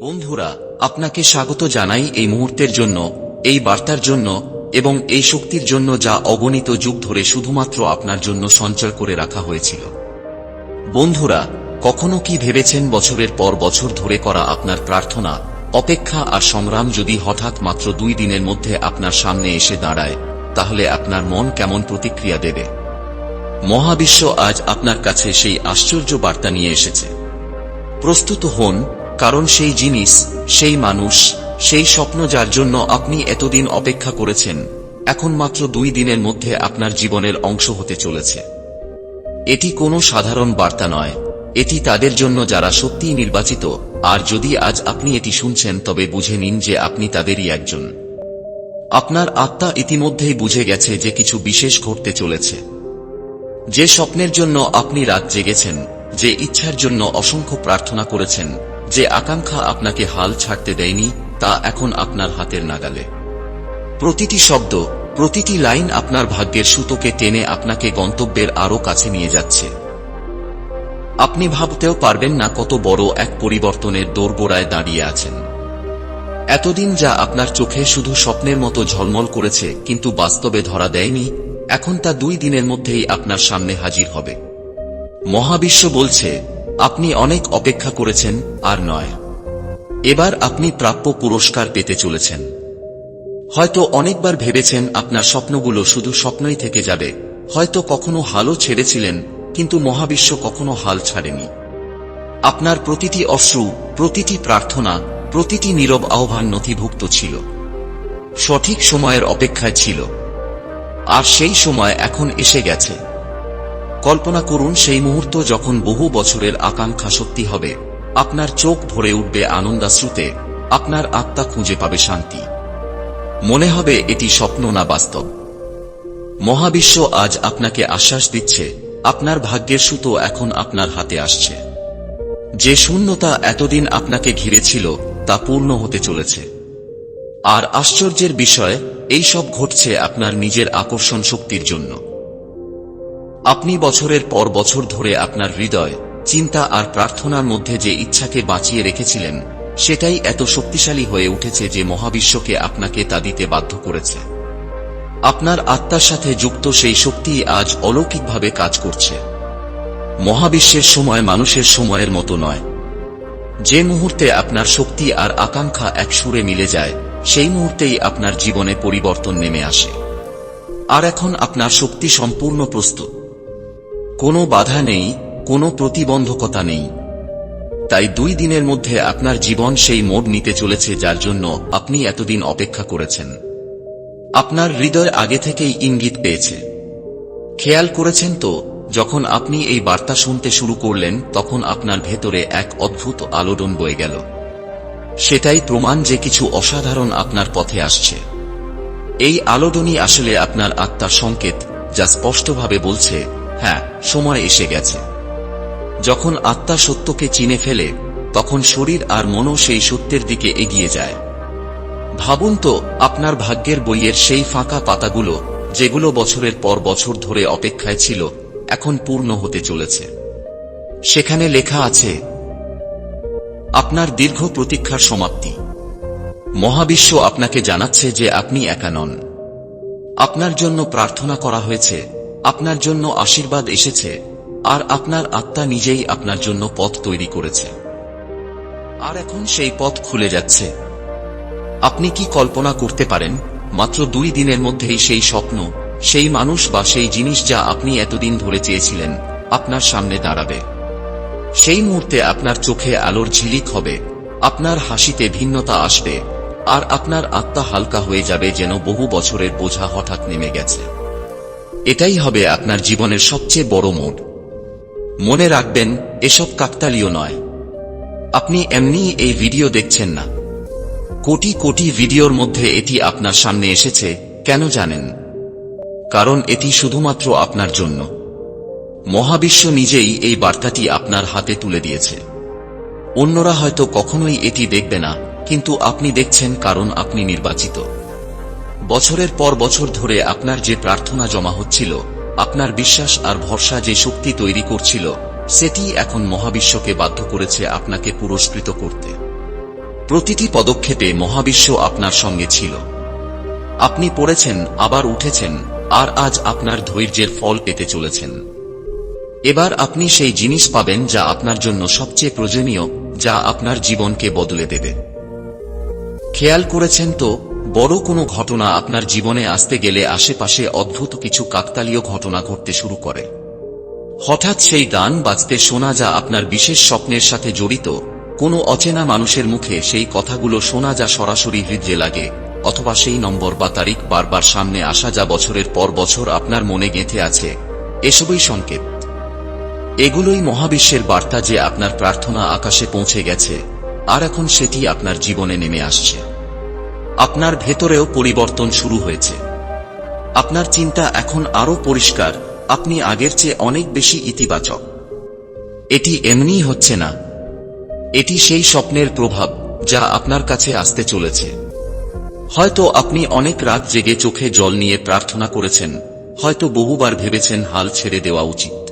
বন্ধুরা, আপনাকে স্বাগত জানাই এই মুহূর্তের জন্য, এই বার্তার জন্য এবং এই শক্তির জন্য যা অগণিত যুগ ধরে শুধুমাত্র আপনার জন্য সঞ্চয় করে রাখা হয়েছিল। বন্ধুরা, কখনো কি ভেবেছেন বছরের পর বছর ধরে করা আপনার প্রার্থনা, অপেক্ষা আর সংগ্রাম যদি হঠাৎ মাত্র দুই দিনের মধ্যে আপনার সামনে এসে দাঁড়ায়, তাহলে আপনার মন কেমন প্রতিক্রিয়া দেবে? মহাবিশ্ব আজ আপনার কাছে সেই আশ্চর্য বার্তা নিয়ে এসেছে। প্রস্তুত হন কারণ সেই জিনিস, সেই মানুষ, সেই স্বপ্ন যার জন্য আপনি এতদিন অপেক্ষা করেছেন, এখন মাত্র দুই দিনের মধ্যে আপনার জীবনের অংশ হতে চলেছে। এটি কোনো সাধারণ বার্তা নয়, এটি তাদের জন্য যারা সত্যিই নির্বাচিত, আর যদি আজ আপনি এটি শুনছেন তবে বুঝে নিন যে আপনি তাদেরই একজন। আপনার আত্মা ইতিমধ্যেই বুঝে গেছে যে কিছু বিশেষ ঘটতে চলেছে। যে স্বপ্নের জন্য আপনি রাত জেগেছেন, যে ইচ্ছার জন্য অসংখ্য প্রার্থনা করেছেন যে আকাঙ্ক্ষা আপনাকে হাল ছাড়তে দেয়নি, তা এখন আপনার হাতের নাগালে। প্রতিটি শব্দ, প্রতিটি লাইন আপনার ভাগ্যের সুতোকে টেনে আপনাকে গন্তব্যের আরও কাছে নিয়ে যাচ্ছে। আপনি ভাবতেও পারবেন না কত বড় এক পরিবর্তনের দোরগোড়ায় দাঁড়িয়ে আছেন। এতদিন যা আপনার চোখে শুধু স্বপ্নের মতো ঝলমল করেছে, কিন্তু বাস্তবে ধরা দেয়নি, এখন তা দুই দিনের মধ্যেই আপনার সামনে হাজির হবে। মহাবিশ্ব বলছে আপনি অনেক অপেক্ষা করেছেন, আর নয়। এবার আপনি প্রাপ্য পুরস্কার পেতে চলেছেন। হয়তো অনেকবার ভেবেছেন আপনার স্বপ্নগুলো শুধু স্বপ্নই থেকে যাবে। হয়তো কখনো হালও ছেড়েছিলেন, কিন্তু মহাবিশ্ব কখনো হাল ছাড়েনি। আপনার প্রতিটি অশ্রু, প্রতিটি প্রার্থনা, প্রতিটি নীরব আহ্বান নথিভুক্ত ছিল। সঠিক সময়ের অপেক্ষায় ছিল। আর সেই সময় এখন এসে গেছে। কল্পনা করুন সেই মুহূর্ত যখন বহু বছরের আকাঙ্ক্ষা সত্যি হবে। আপনার চোখ ভরে উঠবে আনন্দাশ্রুতে। আপনার আত্মা খুঁজে পাবে শান্তি। মনে হবে এটি স্বপ্ন না বাস্তব। মহাবিশ্ব আজ আপনাকে আশ্বাস দিচ্ছে, আপনার ভাগ্যের সুতো এখন আপনার হাতে আসছে। যে শূন্যতা এতদিন আপনাকে ঘিরেছিল, তা পূর্ণ হতে চলেছে। আর আশ্চর্যের বিষয়, এই সব ঘটছে আপনার নিজের আকর্ষণ শক্তির জন্য। আপনি বছরের পর বছর ধরে আপনার হৃদয়, চিন্তা আর প্রার্থনার মধ্যে যে ইচ্ছাকে বাঁচিয়ে রেখেছিলেন, সেটাই এত শক্তিশালী হয়ে উঠেছে যে মহাবিশ্বকে আপনাকে তা দিতে বাধ্য করেছে। আপনার আত্মার সাথে যুক্ত সেই শক্তি আজ অলৌকিকভাবে কাজ করছে। মহাবিশ্বের সময় মানুষের সময়ের মতো নয়। যে মুহূর্তে আপনার শক্তি আর আকাঙ্ক্ষা এক সুরে মিলে যায়, সেই মুহূর্তেই আপনার জীবনে পরিবর্তন নেমে আসে। আর এখন আপনার শক্তি সম্পূর্ণ প্রস্তুত। কোনো বাধা নেই, কোনো প্রতিবন্ধকতা নেই। তাই দুই দিনের মধ্যে আপনার জীবন সেই মোড় নিতে চলেছে যার জন্য আপনি এতদিন অপেক্ষা করেছেন। আপনার হৃদয় আগে থেকেই ইঙ্গিত পেয়েছে। খেয়াল করেছেন তো, যখন আপনি এই বার্তা শুনতে শুরু করলেন, তখন আপনার ভেতরে এক অদ্ভুত আলোড়ন বয়ে গেল। সেটাই প্রমাণ যে কিছু অসাধারণ আপনার পথে আসছে। এই আলোড়নই আসলে আপনার আত্মার সংকেত, যা স্পষ্টভাবে বলছে হ্যাঁ সময় এসে গেছে। যখন আত্মা সত্যকে চিনে ফেলে, তখন শরীর আর মনও সেই সত্যের দিকে এগিয়ে যায়। ভাবুন তো, আপনার ভাগ্যের বইয়ের সেই ফাঁকা পাতাগুলো, যেগুলো বছরের পর বছর ধরে অপেক্ষায় ছিল, এখন পূর্ণ হতে চলেছে। সেখানে লেখা আছে, আপনার দীর্ঘ প্রতীক্ষার সমাপ্তি। মহাবিশ্ব আপনাকে জানাচ্ছে যে আপনি একা নন। আপনার জন্য প্রার্থনা করা হয়েছে আপনার জন্য আশীর্বাদ এসেছে, আর আপনার আত্মা নিজেই আপনার জন্য পথ তৈরি করেছে। আর এখন সেই পথ খুলে যাচ্ছে। আপনি কি কল্পনা করতে পারেন, মাত্র দুই দিনের মধ্যেই সেই স্বপ্ন, সেই মানুষ বা সেই জিনিস যা আপনি এতদিন ধরে চেয়েছিলেন, আপনার সামনে দাঁড়াবে? সেই মুহূর্তে আপনার চোখে আলোর ঝিলিক হবে, আপনার হাসিতে ভিন্নতা আসবে, আর আপনার আত্মা হালকা হয়ে যাবে যেন বহু বছরের বোঝা হঠাৎ নেমে গেছে। এটাই হবে আপনার জীবনের সবচেয়ে বড় মোড়। মনে রাখবেন, এসব কাকতালীয় নয়। আপনি এমনি এই ভিডিও দেখছেন না। কোটি কোটি ভিডিওর মধ্যে এটি আপনার সামনে এসেছে, কেন জানেন? কারণ এটি শুধুমাত্র আপনার জন্য। মহাবিশ্ব নিজেই এই বার্তাটি আপনার হাতে তুলে দিয়েছে। অন্যরা হয়তো কখনোই এটি দেখবে না, কিন্তু আপনি দেখছেন কারণ আপনি নির্বাচিত। বছরের পর বছর ধরে আপনার যে প্রার্থনা জমা হচ্ছিল, আপনার বিশ্বাস আর ভরসা যে শক্তি তৈরি করছিল, সেটি এখন মহাবিশ্বকে বাধ্য করেছে আপনাকে পুরস্কৃত করতে। প্রতিটি পদক্ষেপে মহাবিশ্ব আপনার সঙ্গে ছিল। আপনি পড়েছেন, আবার উঠেছেন, আর আজ আপনার ধৈর্যের ফল পেতে চলেছেন। এবার আপনি সেই জিনিস পাবেন যা আপনার জন্য সবচেয়ে প্রয়োজনীয়, যা আপনার জীবনকে বদলে দেবে। খেয়াল করেছেন তো বড় কোনো ঘটনা আপনার জীবনে আসতে গেলে আশেপাশে অদ্ভুত কিছু কাকতালীয় ঘটনা ঘটতে শুরু করে। হঠাৎ সেই গান বাজতে শোনা যা আপনার বিশেষ স্বপ্নের সাথে জড়িত, কোনো অচেনা মানুষের মুখে সেই কথাগুলো শোনা যা সরাসরি হৃদয়ে লাগে, অথবা সেই নম্বর বা তারিখ বারবার সামনে আসা যা বছরের পর বছর আপনার মনে গেঁথে আছে, এসবই সংকেত। এগুলোই মহাবিশ্বের বার্তা যে আপনার প্রার্থনা আকাশে পৌঁছে গেছে, আর এখন সেটি আপনার জীবনে নেমে আসছে। আপনার ভেতরেও পরিবর্তন শুরু হয়েছে। আপনার চিন্তা এখন আরও পরিষ্কার, আপনি আগের চেয়ে অনেক বেশি ইতিবাচক। এটি এমনিই হচ্ছে না। এটি সেই স্বপ্নের প্রভাব, যা আপনার কাছে আসতে চলেছে। হয়তো আপনি অনেক রাত জেগে চোখে জল নিয়ে প্রার্থনা করেছেন, হয়তো বহুবার ভেবেছেন হাল ছেড়ে দেওয়া উচিত।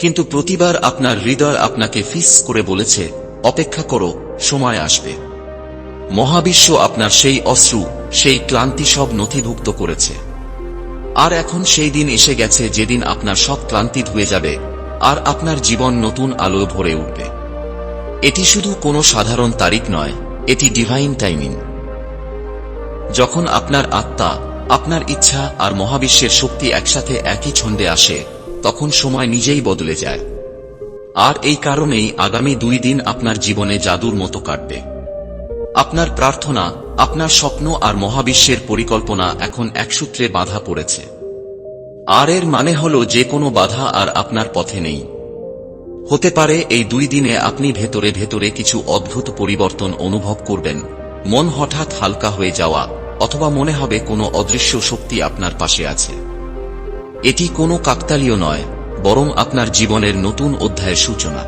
কিন্তু প্রতিবার আপনার হৃদয় আপনাকে ফিস করে বলেছে, অপেক্ষা করো, সময় আসবে। মহাবিশ্ব আপনার সেই অশ্রু, সেই ক্লান্তি সব নথিভুক্ত করেছে। আর এখন সেই দিন এসে গেছে যেদিন আপনার সব ক্লান্তি ধুয়ে যাবে, আর আপনার জীবন নতুন আলো ভরে উঠবে। এটি শুধু কোনো সাধারণ তারিখ নয়, এটি ডিভাইন টাইমিং যখন আপনার আত্মা, আপনার ইচ্ছা আর মহাবিশ্বের শক্তি একসাথে একই ছন্দে আসে, তখন সময় নিজেই বদলে যায়। আর এই কারণেই আগামী দুই দিন আপনার জীবনে জাদুর মতো কাটবে। আপনার প্রার্থনা, আপনার স্বপ্ন আর মহাবিশ্বের পরিকল্পনা এখন একসূত্রে বাধা পড়েছে। আর এর মানে হল যে কোনো বাধা আর আপনার পথে নেই। হতে পারে এই দুই দিনে আপনি ভেতরে ভেতরে কিছু অদ্ভুত পরিবর্তন অনুভব করবেন, মন হঠাৎ হালকা হয়ে যাওয়া, অথবা মনে হবে কোনো অদৃশ্য শক্তি আপনার পাশে আছে। এটি কোনো কাকতালীয় নয়, বরং আপনার জীবনের নতুন অধ্যায়ের সূচনা।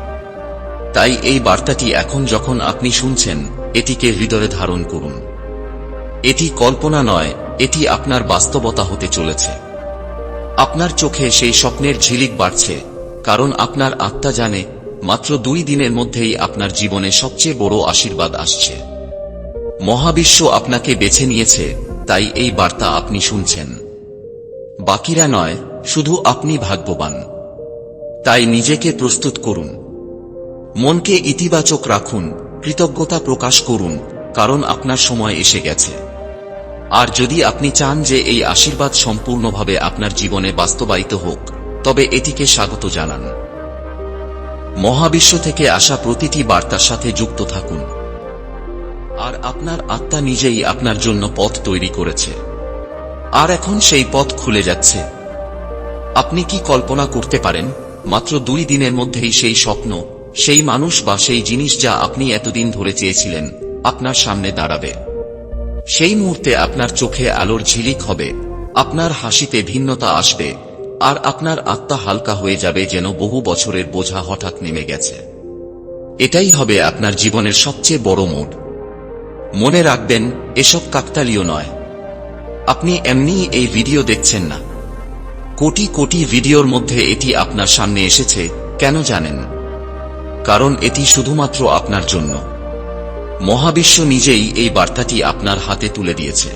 তাই এই বার্তাটি এখন যখন আপনি শুনছেন এটিকে হৃদয়ে ধারণ করুন। এটি কল্পনা নয়, এটি আপনার বাস্তবতা হতে চলেছে। আপনার চোখে সেই স্বপ্নের ঝিলিক বাড়ছে, কারণ আপনার আত্মা জানে, মাত্র দুই দিনের মধ্যেই আপনার জীবনে সবচেয়ে বড় আশীর্বাদ আসছে। মহাবিশ্ব আপনাকে বেছে নিয়েছে, তাই এই বার্তা আপনি শুনছেন। বাকিরা নয়, শুধু আপনি ভাগ্যবান। তাই নিজেকে প্রস্তুত করুন। মনকে ইতিবাচক রাখুন কৃতজ্ঞতা প্রকাশ করুন, কারণ আপনার সময় এসে গেছে। আর যদি আপনি চান যে এই আশীর্বাদ সম্পূর্ণভাবে আপনার জীবনে বাস্তবায়িত হোক, তবে এটিকে স্বাগত জানান। মহাবিশ্ব থেকে আসা প্রতিটি বার্তার সাথে যুক্ত থাকুন। আর আপনার আত্মা নিজেই আপনার জন্য পথ তৈরি করেছে। আর এখন সেই পথ খুলে যাচ্ছে। আপনি কি কল্পনা করতে পারেন, মাত্র দুই দিনের মধ্যেই সেই স্বপ্ন সেই মানুষ বা সেই জিনিস যা আপনি এতদিন ধরে চেয়েছিলেন, আপনার সামনে দাঁড়াবে। সেই মুহূর্তে আপনার চোখে আলোর ঝিলিক হবে, আপনার হাসিতে ভিন্নতা আসবে, আর আপনার আত্মা হালকা হয়ে যাবে যেন বহু বছরের বোঝা হঠাৎ নেমে গেছে। এটাই হবে আপনার জীবনের সবচেয়ে বড় মোড়। মনে রাখবেন, এসব কাকতালীয় নয়। আপনি এমনিই এই ভিডিও দেখছেন না। কোটি কোটি ভিডিওর মধ্যে এটি আপনার সামনে এসেছে, কেন জানেন? কারণ এটি শুধুমাত্র আপনার জন্য। মহাবিশ্ব নিজেই এই বার্তাটি আপনার হাতে তুলে দিয়েছে।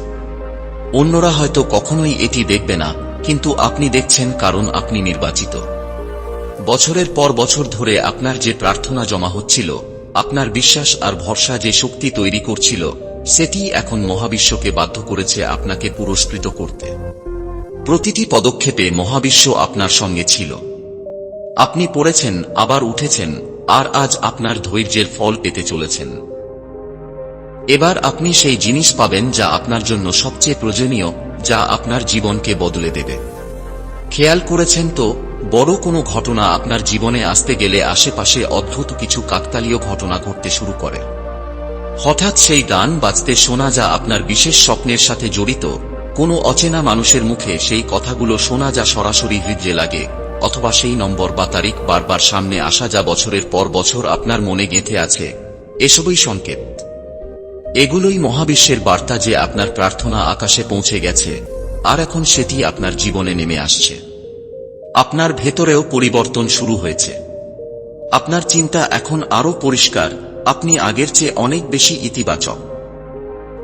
অন্যরা হয়তো কখনোই এটি দেখবে না, কিন্তু আপনি দেখছেন কারণ আপনি নির্বাচিত। বছরের পর বছর ধরে আপনার যে প্রার্থনা জমা হচ্ছিল, আপনার বিশ্বাস আর ভরসা যে শক্তি তৈরি করছিল, সেটি এখন মহাবিশ্বকে বাধ্য করেছে আপনাকে পুরস্কৃত করতে। প্রতিটি পদক্ষেপে মহাবিশ্ব আপনার সঙ্গে ছিল। আপনি পড়েছেন, আবার উঠেছেন আর আজ আপনার ধৈর্যের ফল পেতে চলেছেন। এবার আপনি সেই জিনিস পাবেন যা আপনার জন্য সবচেয়ে প্রয়োজনীয়, যা আপনার জীবনকে বদলে দেবে। খেয়াল করেছেন তো, বড় কোনো ঘটনা আপনার জীবনে আসতে গেলে আশেপাশে অদ্ভুত কিছু কাকতালীয় ঘটনা ঘটতে শুরু করে। হঠাৎ সেই গান বাজতে শোনা যা আপনার বিশেষ স্বপ্নের সাথে জড়িত, কোনো অচেনা মানুষের মুখে সেই কথাগুলো শোনা যা সরাসরি হৃদয়ে লাগে। অথবা সেই নম্বর বা তারিখ বারবার সামনে আসা যা বছরের পর বছর আপনার মনে গেঁথে আছে, এসবই সংকেত। এগুলোই মহাবিশ্বের বার্তা যে আপনার প্রার্থনা আকাশে পৌঁছে গেছে, আর এখন সেটি আপনার জীবনে নেমে আসছে। আপনার ভেতরেও পরিবর্তন শুরু হয়েছে। আপনার চিন্তা এখন আরও পরিষ্কার, আপনি আগের চেয়ে অনেক বেশি ইতিবাচক।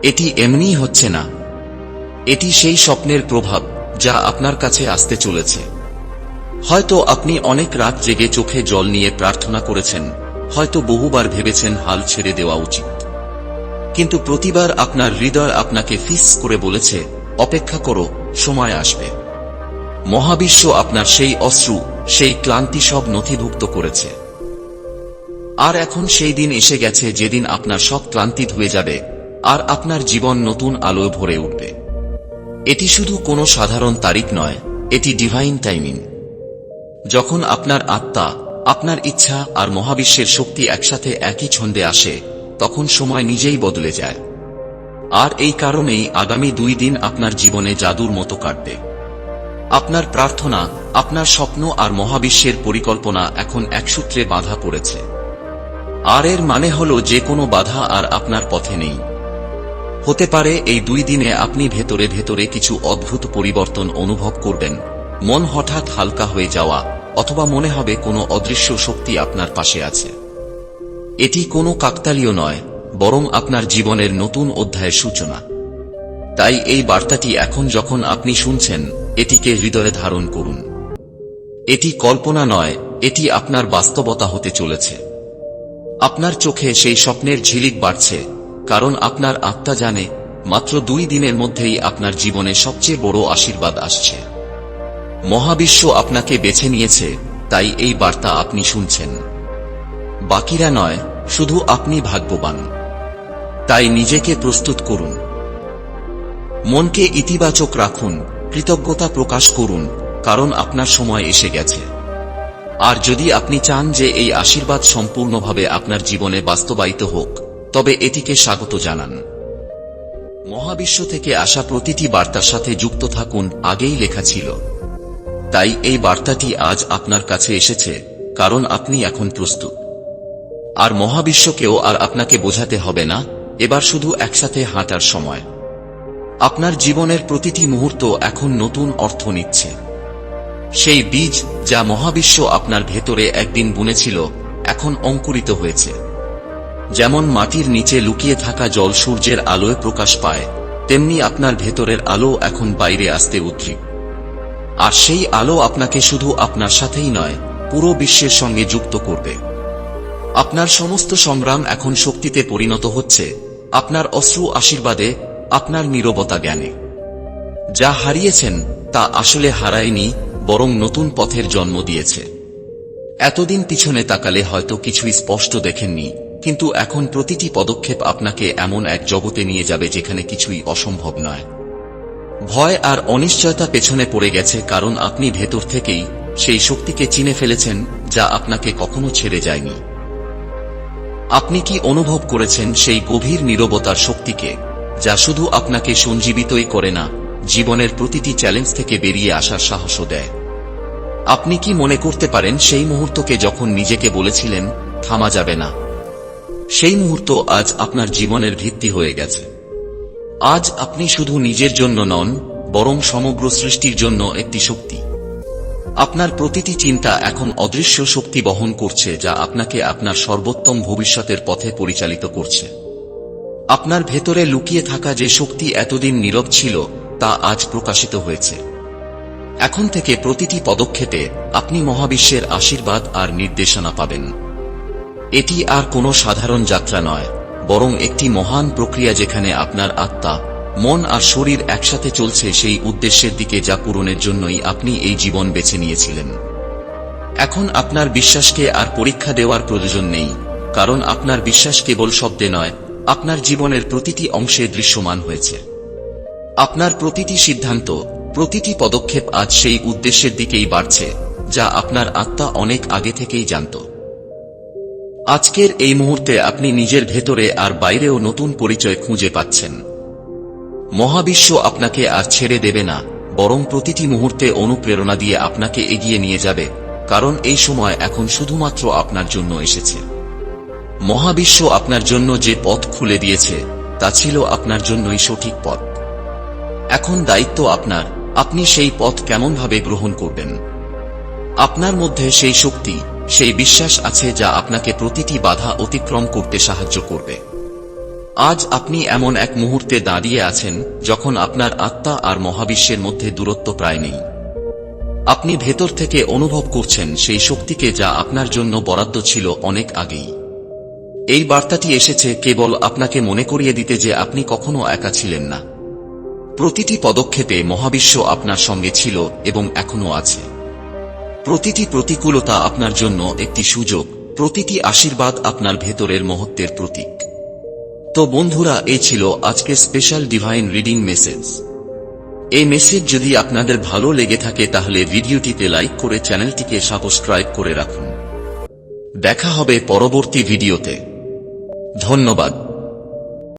এটি এমনিই হচ্ছে না। এটি সেই স্বপ্নের প্রভাব যা আপনার কাছে আসতে চলেছে। হয়তো আপনি অনেক রাত জেগে চোখে জল নিয়ে প্রার্থনা করেছেন, হয়তো বহুবার ভেবেছেন হাল ছেড়ে দেওয়া উচিত। কিন্তু প্রতিবার আপনার হৃদয় আপনাকে ফিস করে বলেছে, অপেক্ষা করো, সময় আসবে। মহাবিশ্ব আপনার সেই অশ্রু, সেই ক্লান্তি সব নথিভুক্ত করেছে। আর এখন সেই দিন এসে গেছে যেদিন আপনার সব ক্লান্তি ধুয়ে যাবে, আর আপনার জীবন নতুন আলোয় ভরে উঠবে। এটি শুধু কোনো সাধারণ তারিখ নয়, এটি ডিভাইন টাইমিং যখন আপনার আত্মা, আপনার ইচ্ছা আর মহাবিশ্বের শক্তি একসাথে একই ছন্দে আসে, তখন সময় নিজেই বদলে যায়। আর এই কারণেই আগামী দুই দিন আপনার জীবনে জাদুর মতো কাটবে। আপনার প্রার্থনা, আপনার স্বপ্ন আর মহাবিশ্বের পরিকল্পনা এখন এক সূত্রে বাধা পড়েছে। আর এর মানে হল যে কোনো বাধা আর আপনার পথে নেই। হতে পারে এই দুই দিনে আপনি ভেতরে ভেতরে কিছু অদ্ভুত পরিবর্তন অনুভব করবেন, মন হঠাৎ হালকা হয়ে যাওয়া অথবা মনে হবে কোনো অদৃশ্য শক্তি আপনার পাশে আছে। এটি কোনো কাকতালীয় নয়, বরং আপনার জীবনের নতুন অধ্যায়ের সূচনা। তাই এই বার্তাটি এখন যখন আপনি শুনছেন, এটিকে হৃদয়ে ধারণ করুন। এটি কল্পনা নয়, এটি আপনার বাস্তবতা হতে চলেছে। আপনার চোখে সেই স্বপ্নের ঝিলিক বাড়ছে, কারণ আপনার আত্মা জানে, মাত্র দুই দিনের মধ্যেই আপনার জীবনে সবচেয়ে বড় আশীর্বাদ আসছে। মহাবিশ্ব আপনাকে বেছে নিয়েছে, তাই এই বার্তা আপনি শুনছেন। বাকিরা নয়, শুধু আপনি ভাগ্যবান। তাই নিজেকে প্রস্তুত করুন। মনকে ইতিবাচক রাখুন, কৃতজ্ঞতা প্রকাশ করুন, কারণ আপনার সময় এসে গেছে। আর যদি আপনি চান যে এই আশীর্বাদ সম্পূর্ণভাবে আপনার জীবনে বাস্তবায়িত হোক, তবে এটিকে স্বাগত জানান। মহাবিশ্ব থেকে আসা প্রতিটি বার্তার সাথে যুক্ত থাকুন, আগেই লেখা ছিল। তাই এই বার্তাটি আজ আপনার কাছে এসেছে, কারণ আপনি এখন প্রস্তুত। আর মহাবিশ্বকেও আর আপনাকে বোঝাতে হবে না, এবার শুধু একসাথে হাঁটার সময়। আপনার জীবনের প্রতিটি মুহূর্ত এখন নতুন অর্থ নিচ্ছে। সেই বীজ যা মহাবিশ্ব আপনার ভেতরে একদিন বুনেছিল, এখন অঙ্কুরিত হয়েছে। যেমন মাটির নিচে লুকিয়ে থাকা জল সূর্যের আলোয় প্রকাশ পায়, তেমনি আপনার ভেতরের আলো এখন বাইরে আসতে উদ্রিক আর সেই আলো আপনাকে শুধু আপনার সাথেই নয়, পুরো বিশ্বের সঙ্গে যুক্ত করবে। আপনার সমস্ত সংগ্রাম এখন শক্তিতে পরিণত হচ্ছে, আপনার অশ্রু আশীর্বাদে, আপনার নীরবতা জ্ঞানে। যা হারিয়েছেন, তা আসলে হারায়নি, বরং নতুন পথের জন্ম দিয়েছে। এতদিন পিছনে তাকালে হয়তো কিছুই স্পষ্ট দেখেননি, কিন্তু এখন প্রতিটি পদক্ষেপ আপনাকে এমন এক জগতে নিয়ে যাবে যেখানে কিছুই অসম্ভব নয়। ভয় আর অনিশ্চয়তা পেছনে পড়ে গেছে কারণ আপনি ভেতর থেকেই সেই শক্তিকে চিনে ফেলেছেন যা আপনাকে কখনো ছেড়ে যায়নি। আপনি কি অনুভব করেছেন সেই গভীর নীরবতার শক্তিকে, যা শুধু আপনাকে সঞ্জীবিতই করে না, জীবনের প্রতিটি চ্যালেঞ্জ থেকে বেরিয়ে আসার সাহসও দেয়? আপনি কি মনে করতে পারেন সেই মুহূর্তকে যখন নিজেকে বলেছিলেন, থামা যাবে না সেই মুহূর্ত আজ আপনার জীবনের ভিত্তি হয়ে গেছে। আজ আপনি শুধু নিজের জন্য নন, বরং সমগ্র সৃষ্টির জন্য একটি শক্তি। আপনার প্রতিটি চিন্তা এখন অদৃশ্য শক্তি বহন করছে যা আপনাকে আপনার সর্বোত্তম ভবিষ্যতের পথে পরিচালিত করছে। আপনার ভেতরে লুকিয়ে থাকা যে শক্তি এতদিন নীরব ছিল, তা আজ প্রকাশিত হয়েছে। এখন থেকে প্রতিটি পদক্ষেপে আপনি মহাবিশ্বের আশীর্বাদ আর নির্দেশনা পাবেন। এটি আর কোনো সাধারণ যাত্রা নয়। বরং একটি মহান প্রক্রিয়া যেখানে আপনার আত্মা, মন আর শরীর একসাথে চলছে সেই উদ্দেশ্যের দিকে যা পূরণের জন্যই আপনি এই জীবন বেছে নিয়েছিলেন। এখন আপনার বিশ্বাসকে আর পরীক্ষা দেওয়ার প্রয়োজন নেই, কারণ আপনার বিশ্বাস কেবল শব্দে নয়, আপনার জীবনের প্রতিটি অংশে দৃশ্যমান হয়েছে। আপনার প্রতিটি সিদ্ধান্ত, প্রতিটি পদক্ষেপ আজ সেই উদ্দেশ্যের দিকেই বাড়ছে, যা আপনার আত্মা অনেক আগে থেকেই জানত। আজকের এই মুহূর্তে আপনি নিজের ভেতরে আর বাইরেও নতুন পরিচয় খুঁজে পাচ্ছেন। মহাবিশ্ব আপনাকে আর ছেড়ে দেবে না, বরং প্রতিটি মুহূর্তে অনুপ্রেরণা দিয়ে আপনাকে এগিয়ে নিয়ে যাবে, কারণ এই সময় এখন শুধুমাত্র আপনার জন্য এসেছে। মহাবিশ্ব আপনার জন্য যে পথ খুলে দিয়েছে, তা ছিল আপনার জন্যই সঠিক পথ। এখন দায়িত্ব আপনার, আপনি সেই পথ কেমনভাবে গ্রহণ করবেন। আপনার মধ্যে সেই শক্তি সেই বিশ্বাস আছে যা আপনাকে প্রতিটি বাধা অতিক্রম করতে সাহায্য করবে। আজ আপনি এমন এক মুহূর্তে দাঁড়িয়ে আছেন যখন আপনার আত্মা আর মহাবিশ্বের মধ্যে দূরত্ব প্রায় নেই। আপনি ভেতর থেকে অনুভব করছেন সেই শক্তিকে যা আপনার জন্য বরাদ্দ ছিল অনেক আগেই। এই বার্তাটি এসেছে কেবল আপনাকে মনে করিয়ে দিতে যে আপনি কখনো একা ছিলেন না। প্রতিটি পদক্ষেপে মহাবিশ্ব আপনার সঙ্গে ছিল এবং এখনও আছে। প্রতিটি প্রতিকূলতা আপনার জন্য একটি সুযোগ, প্রতিটি আশীর্বাদ আপনার ভেতরের মহত্বের প্রতীক। তো বন্ধুরা এই ছিল আজকে স্পেশাল ডিভাইন রিডিং মেসেজ এই মেসেজ যদি আপনাদের ভালো লেগে থাকে, তাহলে ভিডিওটিতে লাইক করে চ্যানেলটিকে সাবস্ক্রাইব করে রাখুন। দেখা হবে পরবর্তী ভিডিওতে। ধন্যবাদ।